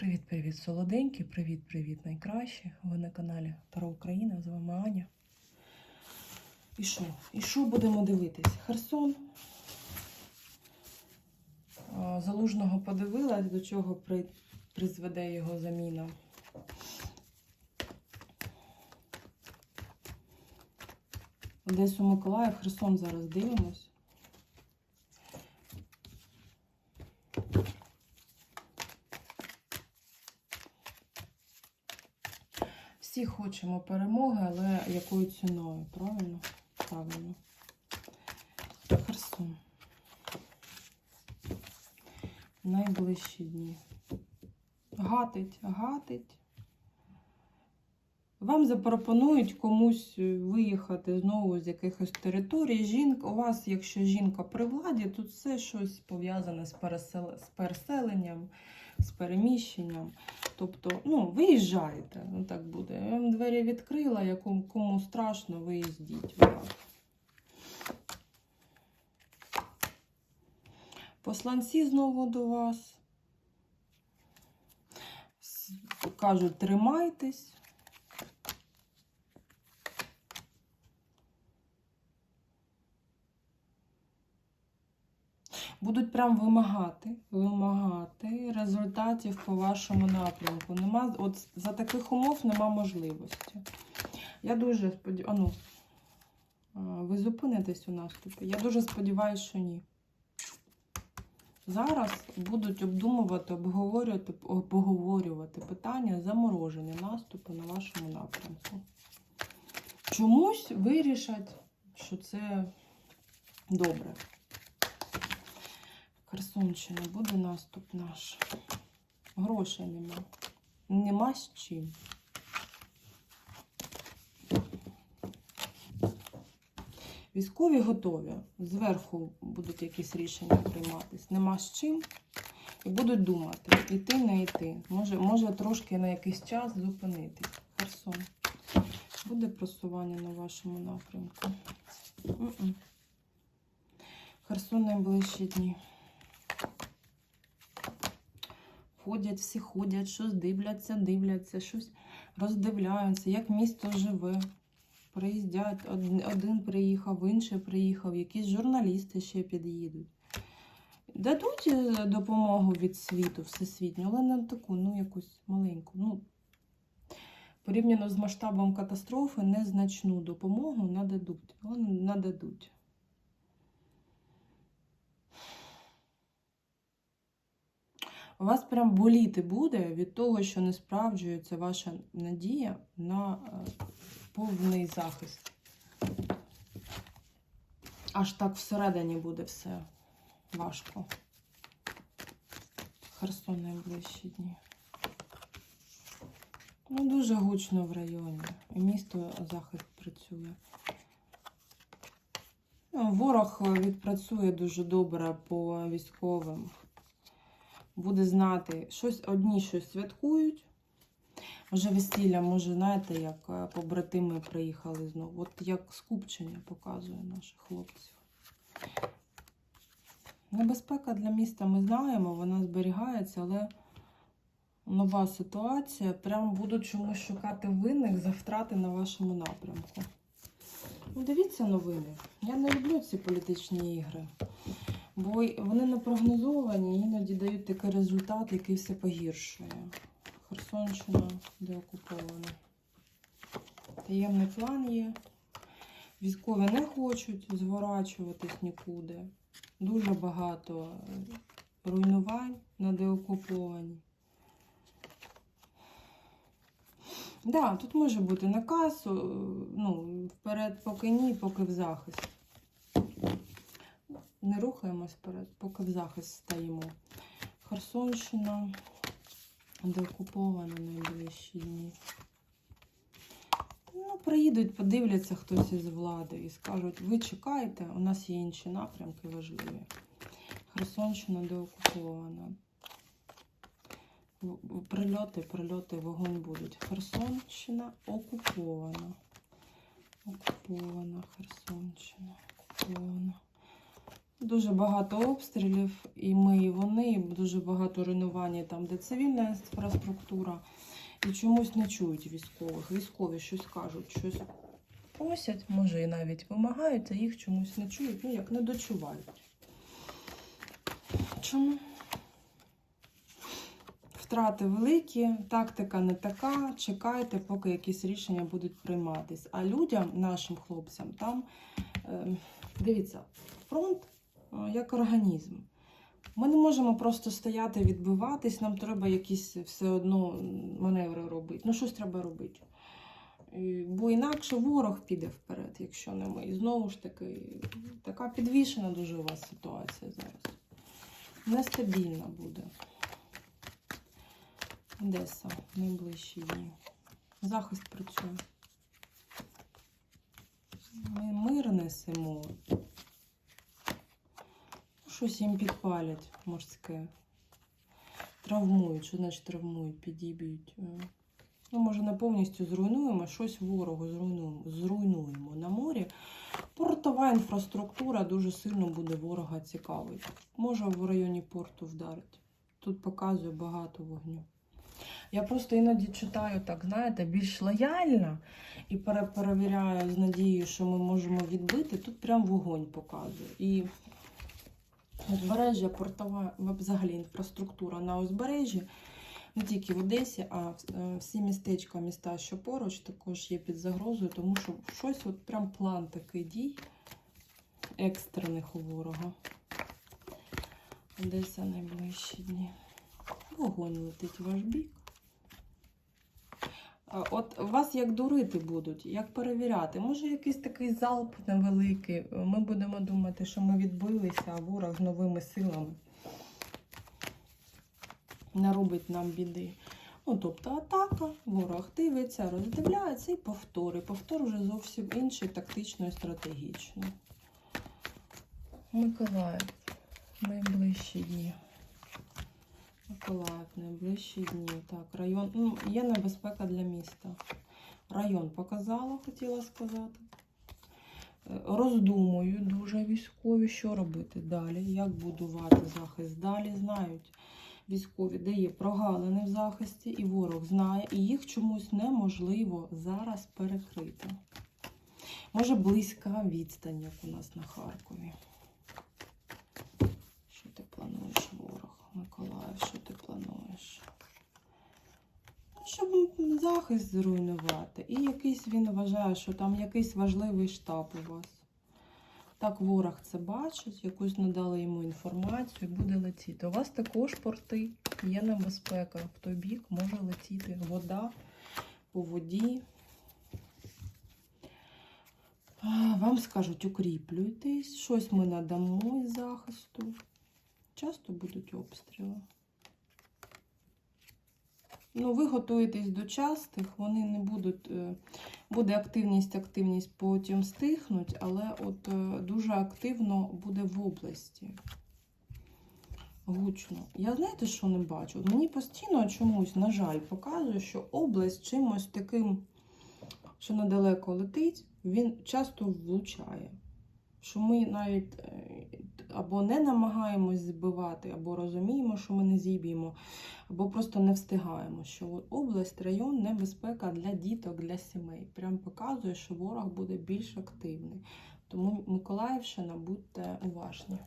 Привіт-привіт, солоденькі, привіт-привіт, найкращі. Ви на каналі Таро Україна, з вами Аня. І що? І що будемо дивитись? Херсон. Залужного подивилась, до чого при... призведе його заміна. Одесу Миколаїв, Херсон зараз дивимось. Всі хочемо перемоги, але якою ціною? Правильно? Правильно. Херсон. Найближчі дні. Гатить, гатить. Вам запропонують комусь виїхати знову з якихось територій. Жінка, у вас, якщо жінка при владі, тут все щось пов'язане з, пересел... з переселенням, з переміщенням. Тобто, ну, виїжджаєте, ну так буде. Я вам двері відкрила, якому кому страшно, виїздіть. Посланці знову до вас. Кажуть, тримайтесь. Будуть прям вимагати, вимагати результатів по вашому напрямку. Нема, от за таких умов нема можливості. Я дуже сподіваюся, ну, ви зупинитесь у наступі. Я дуже сподіваюся, що ні. Зараз будуть обдумувати, обговорювати, обговорювати питання замороження наступу на вашому напрямку. Чомусь вирішать, що це добре. Херсонщина, буде наступ наш. Грошей нема. Нема з чим. Військові готові. Зверху будуть якісь рішення прийматись. Нема з чим. І будуть думати, йти, не йти. Може, може трошки на якийсь час зупинитись. Херсон. Буде просування на вашому напрямку. М-м. Херсон найближчі дні. Ходять, всі ходять, щось дивляться, дивляться, щось роздивляються, як місто живе. Приїздять, один, приїхав, інший приїхав, якісь журналісти ще під'їдуть. Дадуть е, допомогу від світу, всесвітню, але не таку, ну якусь маленьку. Ну, порівняно з масштабом катастрофи, незначну допомогу нададуть. Нададуть. У вас прям боліти буде від того, що не справджується ваша надія на е, повний захист. Аж так всередині буде все важко. Херсон найближчі дні. Ну, дуже гучно в районі. І місто захист працює. Ну, ворог відпрацює дуже добре по військовим буде знати, щось одні щось святкують. Може, весілля, може, знаєте, як е, побратими приїхали знову. От як скупчення показує наших хлопців. Небезпека для міста ми знаємо, вона зберігається, але нова ситуація. Прям будуть чомусь шукати винних за втрати на вашому напрямку. Ну, Дивіться новини. Я не люблю ці політичні ігри. Бо вони не прогнозовані, іноді дають такий результат, який все погіршує. Херсонщина деокупована. Таємний план є. Військові не хочуть зворачуватись нікуди. Дуже багато е, руйнувань на деокуповані. Да, тут може бути наказ, е, ну, вперед поки ні, поки в захист. Не рухаємось вперед, поки в захист стаємо. Херсонщина, деокупована найближчі дні. Ну, приїдуть, подивляться хтось із влади і скажуть, ви чекаєте, у нас є інші напрямки важливі. Херсонщина деокупована. Прильоти, прильоти, вогонь будуть. Херсонщина окупована. Окупована Херсонщина. Окупована. Дуже багато обстрілів, і ми, і вони, дуже багато руйнування там, де цивільна інфраструктура. І чомусь не чують військових. Військові щось кажуть, щось просять, може і навіть вимагають, а їх чомусь не чують, ну як не дочувають. Чому? Втрати великі, тактика не така. Чекайте, поки якісь рішення будуть прийматись. А людям, нашим хлопцям, там е, дивіться, фронт як організм. Ми не можемо просто стояти, відбиватись, нам треба якісь все одно маневри робити. Ну, щось треба робити. Бо інакше ворог піде вперед, якщо не ми. І знову ж таки, така підвішена дуже у вас ситуація зараз. Нестабільна буде. Одеса найближчі дні. Захист працює. Ми мир несемо. Щось їм підпалять морське. Травмують. Що значить травмують, підіб'ють. Е, Ну, може, не повністю зруйнуємо, щось ворогу зруйнуємо, зруйнуємо на морі. Портова інфраструктура дуже сильно буде ворога цікавить. Може в районі порту вдарить. Тут показує багато вогню. Я просто іноді читаю так, знаєте, більш лояльно і пере- перевіряю з надією, що ми можемо відбити. Тут прям вогонь показує. І узбережжя, портова, взагалі інфраструктура на узбережжі, не тільки в Одесі, а е, всі містечка, міста, що поруч, також є під загрозою, тому що щось, от прям план такий дій екстрених у ворога. Одеса найближчі дні. Вогонь летить в ваш бік. От вас як дурити будуть, як перевіряти. Може, якийсь такий залп невеликий. Ми будемо думати, що ми відбилися, а ворог з новими силами наробить нам біди. Ну, тобто атака, ворог дивиться, роздивляється і повтори. Повтор вже зовсім інший, тактично і стратегічно. Миколаїв, найближчі дні. Миколаїв, найближчі дні. Так, район. Ну, є небезпека для міста. Район показала, хотіла сказати. Е, Роздумую дуже військові, що робити далі, як будувати захист. Далі знають військові, де є прогалини в захисті, і ворог знає, і їх чомусь неможливо зараз перекрити. Може, близька відстань, як у нас на Харкові. Що ти плануєш, ворог? Миколаїв, що ти плануєш? Ну, Щоб захист зруйнувати. І якийсь він вважає, що там якийсь важливий штаб у вас. Так, ворог це бачить, якусь надали йому інформацію, буде летіти. У вас також порти, є небезпека. В той бік може летіти вода по воді. Вам скажуть, укріплюйтесь, щось ми надамо із захисту. Часто будуть обстріли. Ну, ви готуєтесь до частих, вони не будуть. е, Буде активність, активність потім стихнуть, але от е, дуже активно буде в області. Гучно. Я знаєте, що не бачу? Мені постійно чомусь, на жаль, показує, що область чимось таким, що недалеко летить, він часто влучає. Що ми навіть е, або не намагаємось збивати, або розуміємо, що ми не зіб'ємо, або просто не встигаємо. Що область, район, небезпека для діток, для сімей. Прям показує, що ворог буде більш активний. Тому Миколаївщина, будьте уважні.